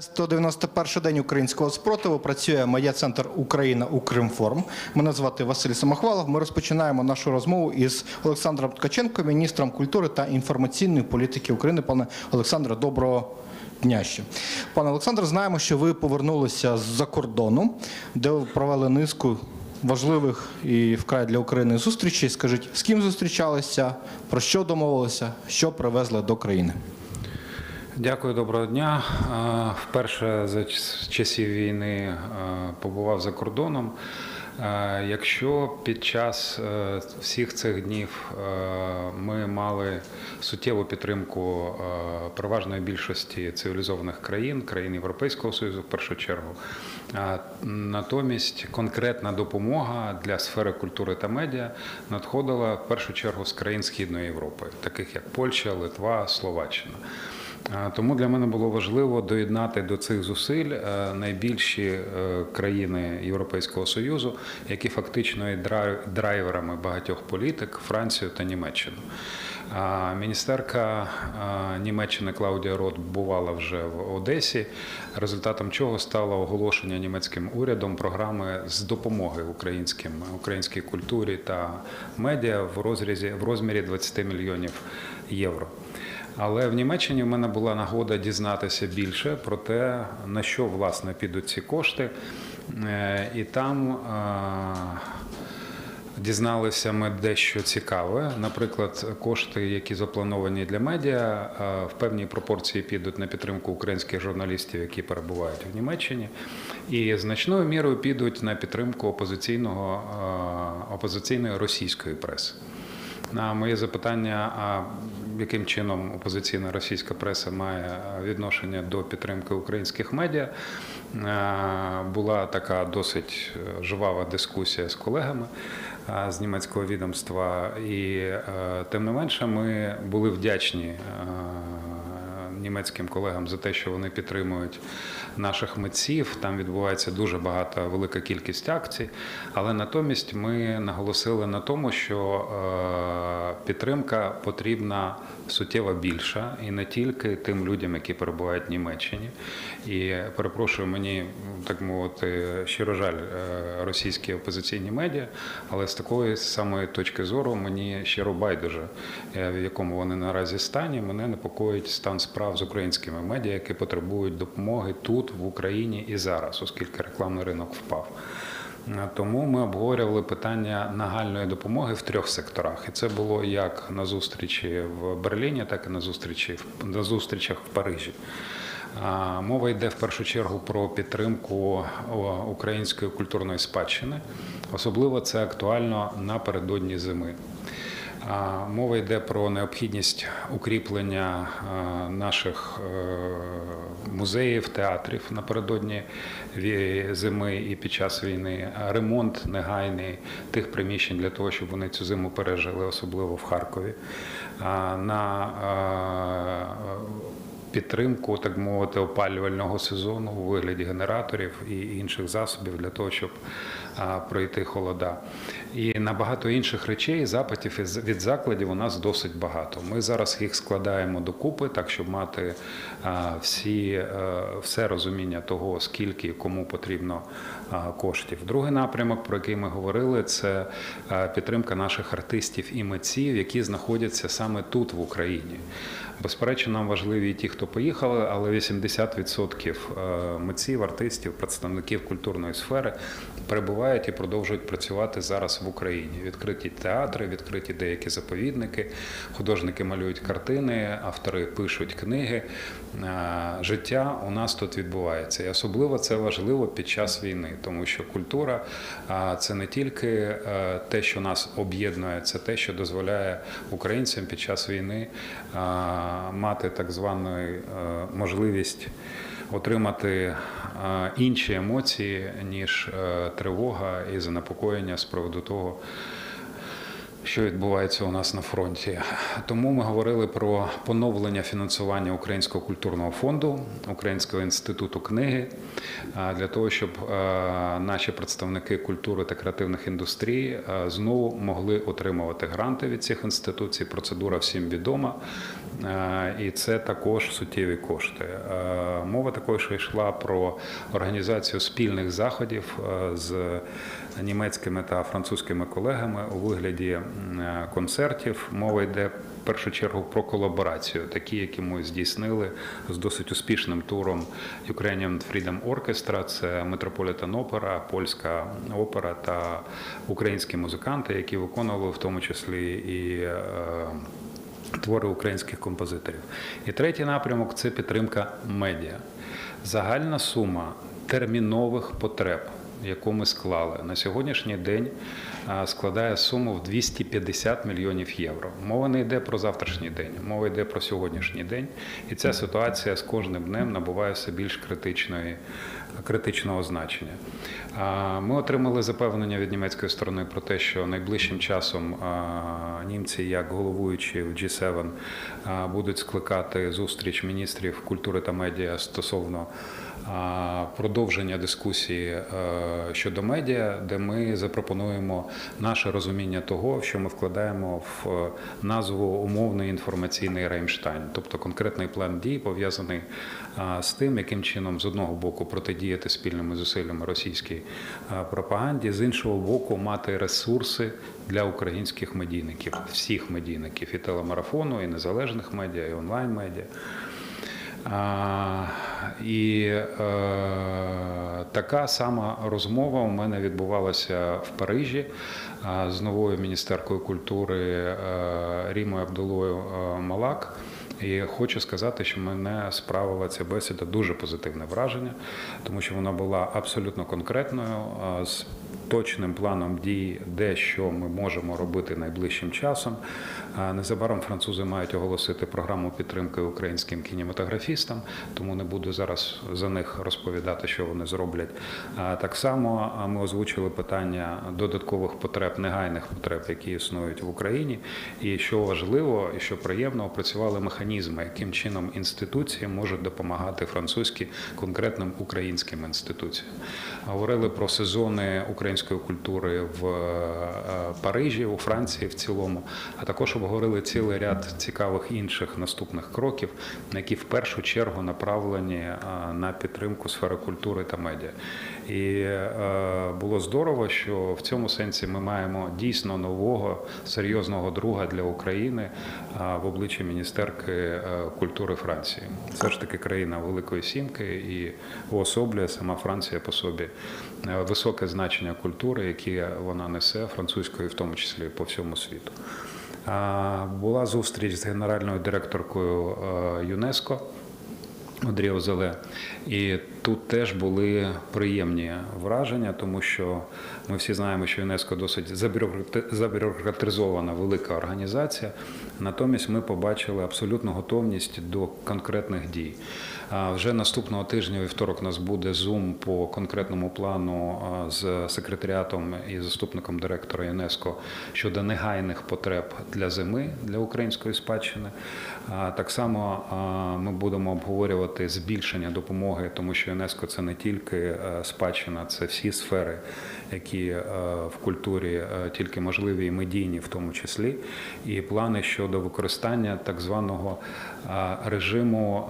191 день українського спротиву працює моя центр Україна Укрінформ. Мене звати Василь Самохвалов. Ми розпочинаємо нашу розмову із Олександром Ткаченко, міністром культури та інформаційної політики України. Пане Олександре, доброго дня ще. Пане Олександре, знаємо, що ви повернулися з-за кордону, де провели низку важливих і вкрай для України зустрічей. Скажіть, з ким зустрічалися, про що домовилися, що привезли до країни? Дякую, доброго дня. Е, Вперше за часів війни е, побував за кордоном. Е, Якщо під час всіх цих днів ми мали суттєву підтримку переважної більшості цивілізованих країн, країн Європейського Союзу в першу чергу, натомість конкретна допомога для сфери культури та медіа надходила в першу чергу з країн Східної Європи, таких як Польща, Литва, Словаччина. Тому для мене було важливо доєднати до цих зусиль е, найбільші е, країни Європейського союзу, які фактично є драйверами багатьох політик Францію та Німеччину. Міністерка е, Німеччини Клаудія Рот бувала вже в Одесі, результатом чого стало оголошення німецьким урядом програми з допомоги українським українській культурі та медіа в розрізі в розмірі 20 мільйонів євро. Але в Німеччині в мене була нагода дізнатися більше про те, на що власне підуть ці кошти. Е, І там е, дізналися ми дещо цікаве. Наприклад, кошти, які заплановані для медіа, е, в певній пропорції підуть на підтримку українських журналістів, які перебувають в Німеччині, і значною мірою підуть на підтримку опозиційного опозиційної російської преси. На моє запитання, а яким чином опозиційна російська преса має відношення до підтримки українських медіа, е, була така досить е, жвава дискусія з колегами е, з німецького відомства, і тим не менше ми були вдячні. Німецьким колегам за те, що вони підтримують наших митців. Там відбувається дуже багата велика кількість акцій. Але натомість ми наголосили на тому, що е, підтримка потрібна суттєво більша, і не тільки тим людям, які перебувають в Німеччині. І перепрошую, мені так мовити, щиро жаль е, російські опозиційні медіа, але з такої самої точки зору мені щиро байдуже, е, в якому вони наразі стані. Мене непокоїть стан справ з українськими медіа, які потребують допомоги тут, в Україні і зараз, оскільки рекламний ринок впав. Е, Тому ми обговорювали питання нагальної допомоги в трьох секторах, і це було як на зустрічі в Берліні, так і на зустрічі на зустрічах в Парижі. Мова йде в першу чергу про підтримку української культурної спадщини. Особливо це актуально напередодні зими. Мова йде про необхідність укріплення наших е, музеїв, театрів напередодні зими і під час війни, ремонт негайний тих приміщень для того, щоб вони цю зиму пережили, особливо в Харкові. На підтримку, так мовити, опалювального сезону у вигляді генераторів і інших засобів для того, щоб пройти холода. І на багато інших речей запитів від закладів у нас досить багато. Ми зараз їх складаємо докупи, так щоб мати всі, е, все розуміння того, скільки і кому потрібно коштів. Другий напрямок, про який ми говорили, це підтримка наших артистів і митців, які знаходяться саме тут, в Україні. Безперечно, нам важливі і ті, хто поїхали, але 80% е, митців, артистів, представників культурної сфери перебувають і продовжують працювати зараз в Україні. Відкриті театри, відкриті деякі заповідники, художники малюють картини, автори пишуть книги. Е, Життя у нас тут відбувається. І особливо це важливо під час війни, тому що культура це не тільки е, те, що нас об'єднує, це те, що дозволяє українцям під час війни мати так звану е, можливість отримати е, інші емоції, ніж е, тривога і занепокоєння з приводу того. Що відбувається у нас на фронті. Тому ми говорили про поновлення фінансування Українського культурного фонду, Українського інституту книги для того, щоб наші представники культури та креативних індустрій знову могли отримувати гранти від цих інституцій. Процедура всім відома, і це також суттєві кошти. Мова також йшла про організацію спільних заходів з німецькими та французькими колегами у вигляді концертів. Мова йде в першу чергу про колаборацію, такі, які ми здійснили з досить успішним туром Ukrainian Freedom Orchestra, це Metropolitan Opera, польська опера та українські музиканти, які виконували в тому числі і. е, твори українських композиторів. І третій напрямок це підтримка медіа. Загальна сума термінових потреб, яку ми склали на сьогоднішній день, складає суму в 250 мільйонів євро. Мова не йде про завтрашній день, мова йде про сьогоднішній день. І ця ситуація з кожним днем набуває все більш критичної, критичного значення. Ми отримали запевнення від німецької сторони про те, що найближчим часом німці, як головуючі в G7, будуть скликати зустріч міністрів культури та медіа стосовно продовження дискусії е, щодо медіа, де ми запропонуємо наше розуміння того, що ми вкладаємо в е, назву умовний інформаційний Реймштайн, тобто конкретний план дій пов'язаний з тим, яким чином з одного боку протидіяти спільними зусиллями російській пропаганді, з іншого боку, мати ресурси для українських медійників, всіх медійників і телемарафону, і незалежних медіа, і онлайн медіа. І е, така сама розмова у мене відбувалася в Парижі а, з новою міністеркою культури е, Рімою Абдулою е, Малак. І хочу сказати, що мене справила ця бесіда дуже позитивне враження, тому що вона була абсолютно конкретною, з точним планом дій, де що ми можемо робити найближчим часом. Незабаром французи мають оголосити програму підтримки українським кінематографістам, тому не буду зараз за них розповідати, що вони зроблять. Так само ми озвучили питання додаткових потреб, негайних потреб, які існують в Україні. І що важливо, і що приємно, опрацювали механізми, яким чином інституції можуть допомагати французькі конкретним українським інституціям. Говорили про сезони української культури в е, Парижі, у Франції в цілому, а також обговорили цілий ряд цікавих інших наступних кроків, які в першу чергу направлені е, на підтримку сфери культури та медіа. І е, було здорово, що в цьому сенсі ми маємо дійсно нового серйозного друга для України в обличчі міністерки культури Франції. Це ж таки країна Великої Сімки і уособлює сама Франція по собі високе значення культури, які вона несе французькою, в тому числі по всьому світу. Була зустріч з генеральною директоркою е, ЮНЕСКО. Одрі Озеле. І тут теж були приємні враження, тому що ми всі знаємо, що ЮНЕСКО досить забюрократизована велика організація. Натомість ми побачили абсолютну готовність до конкретних дій. Вже наступного тижня, вівторок, у нас буде зум по конкретному плану з секретаріатом і заступником директора ЮНЕСКО щодо негайних потреб для зими для української спадщини. Так само ми будемо обговорювати збільшення допомоги, тому що ЮНЕСКО це не тільки е, спадщина, це всі сфери, які е, в культурі е, тільки можливі і медійні, в тому числі, і плани щодо використання так званого режиму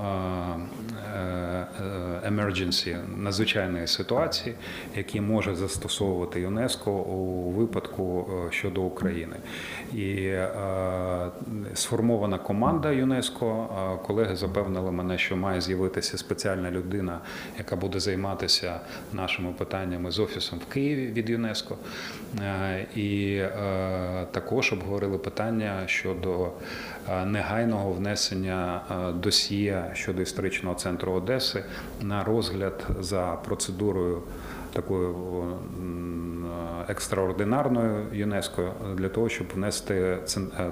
emergency, надзвичайної ситуації, який може застосовувати ЮНЕСКО у випадку щодо України. І сформована команда ЮНЕСКО. Колеги запевнили мене, що має з'явитися спеціальна людина, яка буде займатися нашими питаннями з офісом в Києві від ЮНЕСКО. Е, І е, також обговорили питання щодо е, негайного внесення досьє щодо історичного центру Одеси на розгляд за процедурою такою екстраординарною ЮНЕСКО для того, щоб внести е,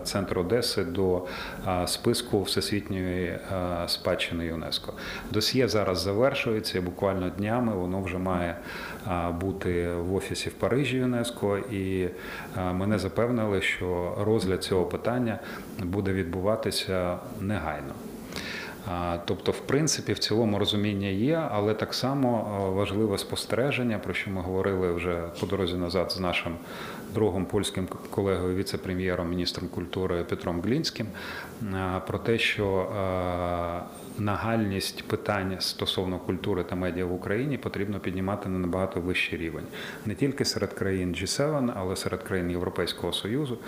центр Одеси до е, списку всесвітньої е, спадщини ЮНЕСКО. Досьє зараз завершується буквально днями воно вже має бути в офісі в Парижі ЮНЕСКО, і мене запевнили, що розгляд цього питання буде відбуватися негайно. Тобто, в принципі, в цілому розуміння є, але так само важливе спостереження, про що ми говорили вже по дорозі назад з нашим другом польським колегою, віце-прем'єром, міністром культури Петром Глінським, про те, що нагальність питань стосовно культури та медіа в Україні потрібно піднімати на набагато вищий рівень, не тільки серед країн G7, але серед країн Європейського Союзу,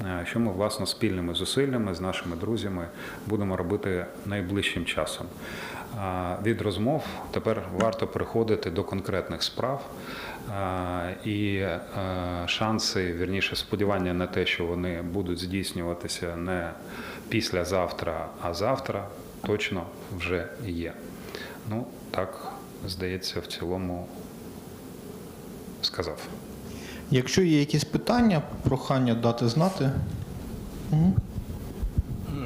е, що ми власно спільними зусиллями з нашими друзями будемо робити найближчим часом. Від розмов тепер варто переходити до конкретних справ. І е, шанси, вірніше, сподівання на те, що вони будуть здійснюватися не післязавтра, а завтра, точно вже є. Ну, так, здається, в цілому сказав. Якщо є якісь питання, прохання дати знати. Мгм.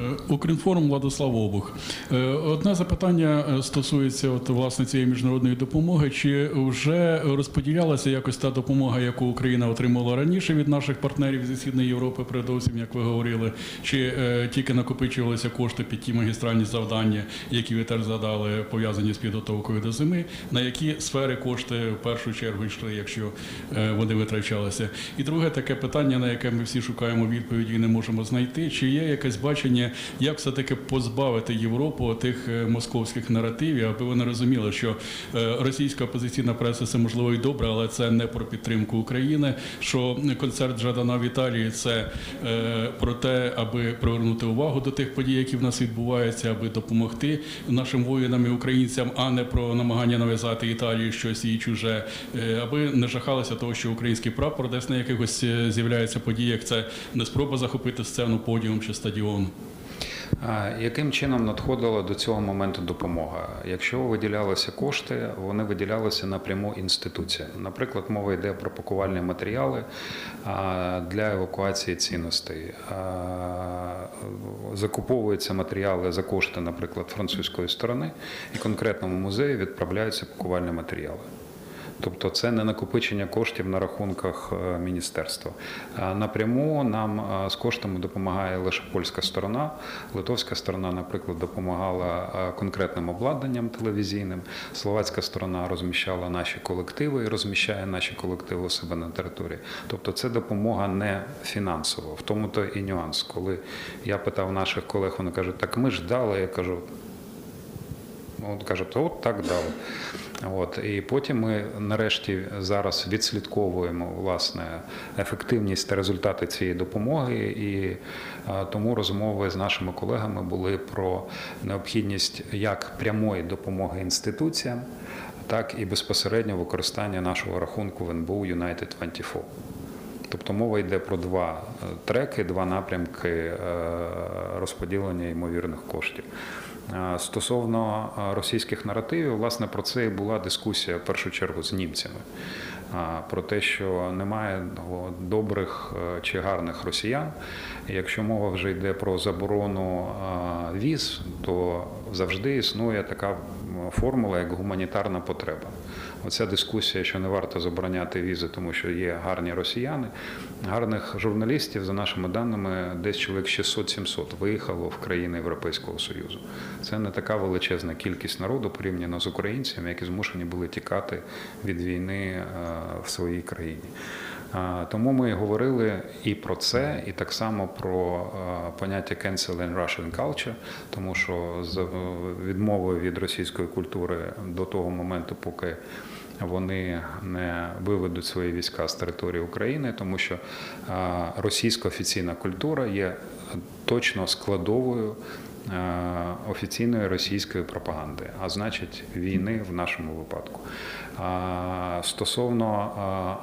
Е, Укрінформ Владислав Обух. Е, Одне запитання е, стосується от, власне цієї міжнародної допомоги. Чи вже розподілялася якось та допомога, яку Україна отримала раніше від наших партнерів зі Східної Європи, передовсім, як ви говорили, чи е, тільки накопичувалися кошти під ті магістральні завдання, які ви теж задали, пов'язані з підготовкою до зими? На які сфери кошти в першу чергу йшли, якщо е, вони витрачалися? І друге таке питання, на яке ми всі шукаємо відповіді і не можемо знайти, чи є якесь бачення, як все-таки позбавити Європу тих е, московських наративів, аби вони розуміли, що е, російська опозиційна преса це можливо і добре, але це не про підтримку України. Що концерт Жадана в Італії це е, про те, аби привернути увагу до тих подій, які в нас відбуваються, аби допомогти нашим воїнам і українцям, а не про намагання нав'язати Італії щось і чуже, аби не жахалися того, що український прапор десь на якихось з'являється подіях. Це не спроба захопити сцену, подіум чи стадіон. Яким чином надходила до цього моменту допомога? Якщо виділялися кошти, вони виділялися напряму інституціям. Наприклад, мова йде про пакувальні матеріали для евакуації цінностей. Закуповуються матеріали за кошти, наприклад, французької сторони, і конкретному музею відправляються пакувальні матеріали. Тобто це не накопичення коштів на рахунках е, міністерства. Напряму нам е, з коштами допомагає лише польська сторона. Литовська сторона, наприклад, допомагала е, конкретним обладнанням телевізійним. Словацька сторона розміщала наші колективи і розміщає наші колективи у себе на території. Тобто це допомога не фінансова. В тому то і нюанс. Коли я питав наших колег, вони кажуть, так ми ж дали. Я кажу, От кажуть, от так дали. От і потім ми нарешті зараз відслідковуємо власне ефективність та результати цієї допомоги, і тому розмови з нашими колегами були про необхідність як прямої допомоги інституціям, так і безпосередньо використання нашого рахунку в НБУ United 24. Тобто мова йде про два е, треки, два напрямки е, розподілення ймовірних коштів. Е, Стосовно е, російських наративів, власне, про це і була дискусія в першу чергу з німцями. Про те, що немає ну, добрих е, чи гарних росіян. Якщо мова вже йде про заборону віз, то завжди існує така формула, як гуманітарна потреба. Оця дискусія, що не варто забороняти візи, тому що є гарні росіяни. Гарних журналістів, за нашими даними, десь чоловік 600-700 виїхало в країни Європейського Союзу. Це не така величезна кількість народу порівняно з українцями, які змушені були тікати від війни е, в своїй країні. Тому ми говорили і про це, і так само про поняття cancel in Russian culture, тому що з відмовою від російської культури до того моменту, поки вони не виведуть свої війська з території України, тому що російська офіційна культура є точно складовою офіційної російської пропаганди, а значить війни в нашому випадку. Стосовно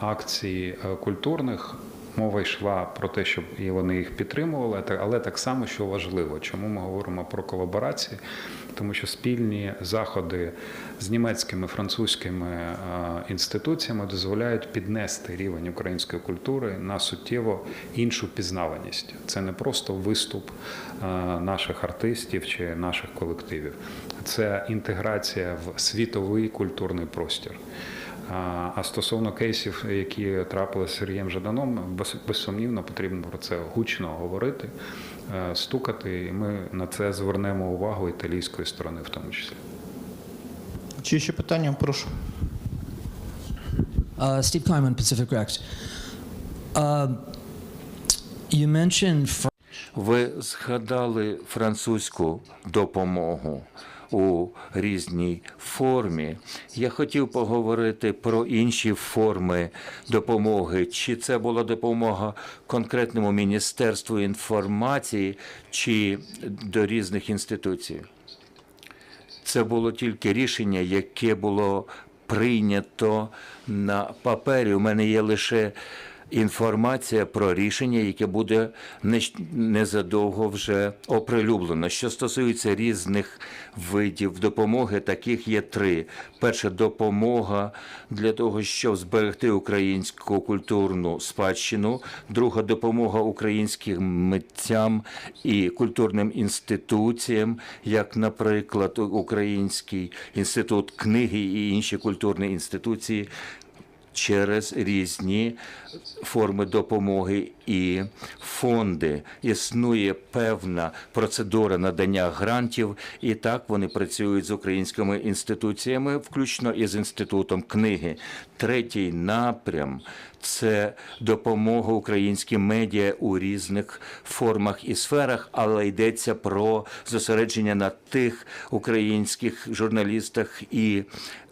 е, акцій е, культурних, мова йшла про те, щоб і вони їх підтримували, але так само, що важливо, чому ми говоримо про колаборації, тому що спільні заходи з німецькими, французькими е, інституціями дозволяють піднести рівень української культури на суттєво іншу пізнаваність. Це не просто виступ е, наших артистів чи наших колективів, це інтеграція в світовий культурний простір. А стосовно кейсів, які трапилися з Сергієм Жаданом, безсумнівно потрібно про це гучно говорити, е, стукати, і ми на це звернемо увагу італійської сторони, в тому числі. Чи ще питання? Прошу. Uh, Steve Kleiman, Pacific Rex. Uh, you mentioned Ви згадали французьку допомогу у різній формі. Я хотів поговорити про інші форми допомоги. Чи це була допомога конкретному міністерству інформації, чи до різних інституцій? Це було тільки рішення, яке було прийнято на папері. У мене є лише інформація про рішення, яке буде незадовго вже оприлюблено. Що стосується різних видів допомоги, таких є три. Перша допомога для того, щоб зберегти українську культурну спадщину. Друга допомога українським митцям і культурним інституціям, як, наприклад, Український інститут книги і інші культурні інституції через різні форми допомоги і фонди. Існує певна процедура надання грантів, і так вони працюють з українськими інституціями, включно із інститутом книги. Третій напрям це допомога українським медіа у різних формах і сферах, але йдеться про зосередження на тих українських журналістах і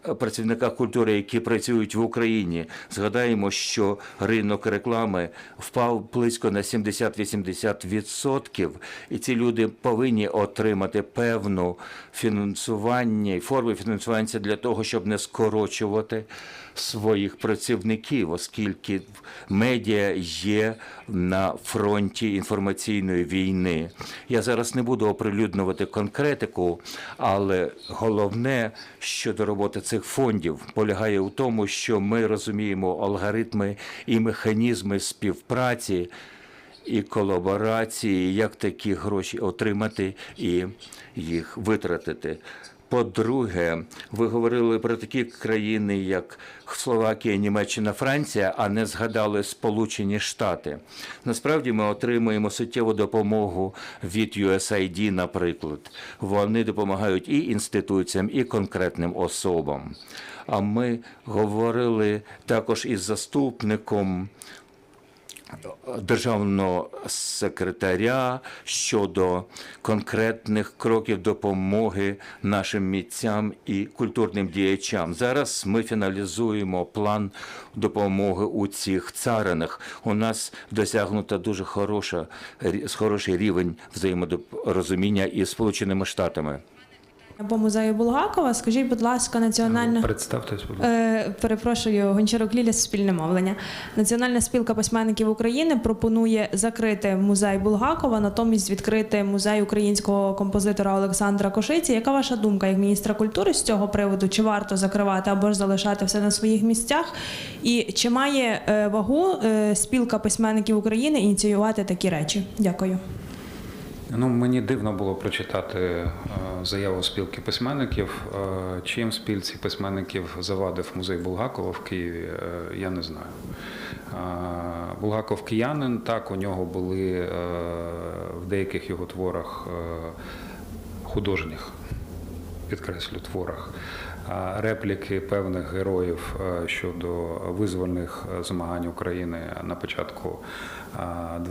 е, працівниках культури, які працюють в Україні. Згадаємо, що ринок реклами впав близько на 70-80%, і ці люди повинні отримати певну фінансування і форми фінансування для того, щоб не скорочувати своїх працівників, оскільки медіа є на фронті інформаційної війни. Я зараз не буду оприлюднювати конкретику, але головне щодо роботи цих фондів полягає у тому, що ми розуміємо алгоритми і механізми співпраці і колаборації, як такі гроші отримати і їх витратити. По-друге, ви говорили про такі країни, як Словакія, Німеччина, Франція, а не згадали Сполучені Штати. Насправді ми отримуємо суттєву допомогу від USAID, наприклад. Вони допомагають і інституціям, і конкретним особам. А ми говорили також із заступником державного секретаря щодо конкретних кроків допомоги нашим митцям і культурним діячам. Зараз ми фіналізуємо план допомоги у цих царинах. У нас досягнуто дуже хороша, хороший рівень взаєморозуміння із Сполученими Штатами. По музею Булгакова, скажіть, будь ласка, національна Представтесь, будь ласка. е, перепрошую, Гончарук Ліля, спільне мовлення. Національна спілка письменників України пропонує закрити музей Булгакова, натомість відкрити музей українського композитора Олександра Кошиці. Яка ваша думка як міністра культури з цього приводу? Чи варто закривати або ж залишати все на своїх місцях? І чи має е, вагу е, спілка письменників України ініціювати такі речі? Дякую. Ну, мені дивно було прочитати е, заяву спілки письменників. Е, Чим спілці письменників завадив музей Булгакова в Києві, е, я не знаю. Булгаков киянин, так, у нього були в деяких його творах художніх, підкреслю, творах. Репліки певних героїв щодо визвольних змагань України на початку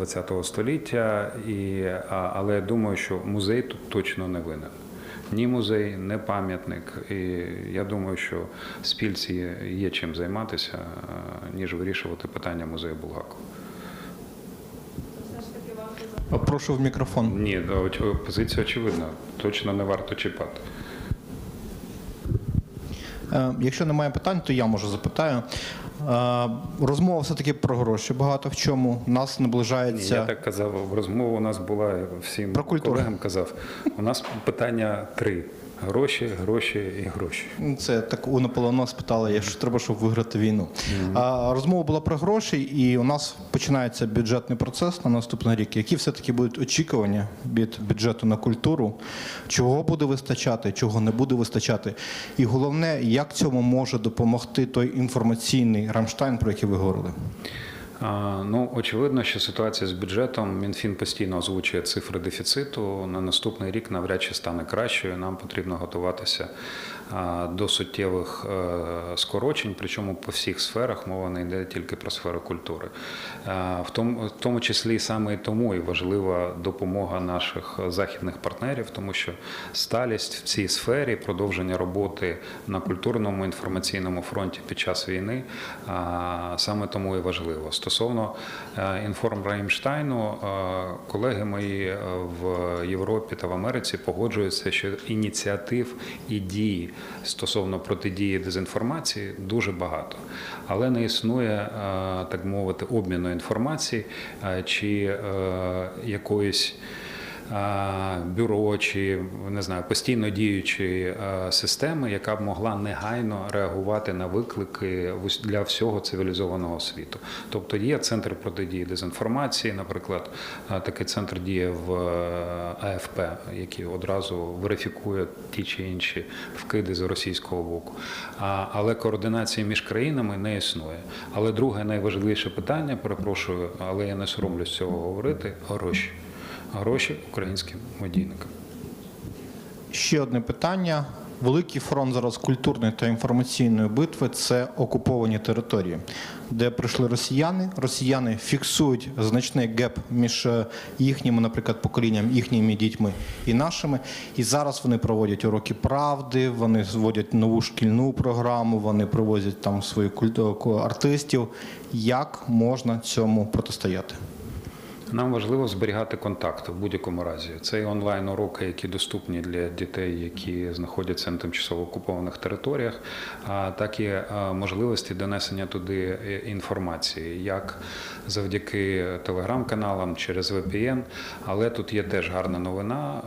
ХХ століття, і, але я думаю, що музей тут точно не винен. Ні музей, не пам'ятник. І я думаю, що спільці є чим займатися, ніж вирішувати питання музею Булгакова. Прошу в мікрофон. Ні, позиція очевидна. Точно не варто чіпати. Е, Якщо немає питань, то я може запитаю. Розмова все-таки про гроші багато в чому. Нас наближається. я так казав, розмова у нас була всім Про культуру. колегам казав. У нас питання три: гроші, гроші і гроші. Це так у Наполеона спитали, що треба, щоб виграти війну. А, розмова була про гроші, і у нас починається бюджетний процес на наступний рік. Які все-таки будуть очікування від бюджету на культуру? Чого буде вистачати, чого не буде вистачати? І головне, як цьому може допомогти той інформаційний Рамштайн, про який ви говорили? Ну, очевидно, що ситуація з бюджетом Мінфін постійно озвучує цифри дефіциту. На наступний рік навряд чи стане кращою. Нам потрібно готуватися до суттєвих е, скорочень, причому по всіх сферах мова не йде тільки про сферу культури. В тому, числі саме і тому і важлива допомога наших західних партнерів, тому що сталість в цій сфері, продовження роботи на культурному інформаційному фронті під час війни саме тому і важливо. Стосовно е, інформ Раймштайну, е, колеги мої е, в Європі та в Америці погоджуються, що ініціатив і дій стосовно протидії дезінформації дуже багато, але не існує, так мовити, обміну інформації чи якоїсь бюро чи не знаю постійно діючої системи, яка б могла негайно реагувати на виклики для всього цивілізованого світу. Тобто є центр протидії дезінформації, наприклад, такий центр діє в е, АФП, який одразу верифікує ті чи інші вкиди з російського боку. Але координації між країнами не існує. Але друге найважливіше питання, перепрошую, але я не соромлюсь цього говорити гроші гроші українським медійникам. Ще одне питання. Великий фронт зараз культурної та інформаційної битви це окуповані території, де прийшли росіяни. Росіяни фіксують значний геп між е, їхніми, наприклад, поколінням, їхніми дітьми і нашими. І зараз вони проводять уроки правди, вони зводять нову шкільну програму, вони привозять там своїх культ- артистів. Як можна цьому протистояти? Нам важливо зберігати контакти в будь-якому разі. Це і онлайн уроки, які доступні для дітей, які знаходяться на тимчасово окупованих територіях, а так і е, можливості донесення туди е, інформації, як завдяки телеграм-каналам через VPN. Але тут є теж гарна новина.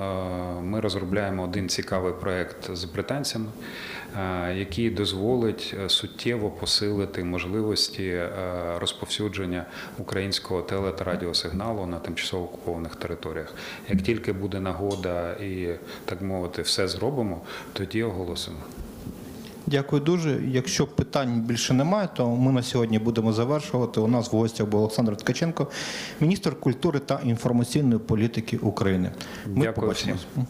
Е, Ми розробляємо один цікавий проект з британцями, який дозволить е, суттєво посилити можливості е, розповсюдження українського теле та радіосигналу на тимчасово окупованих територіях. Як тільки буде нагода і так мовити, все зробимо, тоді оголосимо. Дякую дуже. Якщо питань більше немає, то ми на сьогодні будемо завершувати. У нас в гостях був Олександр Ткаченко, міністр культури та інформаційної політики України. Ми Дякую всім. побачимось.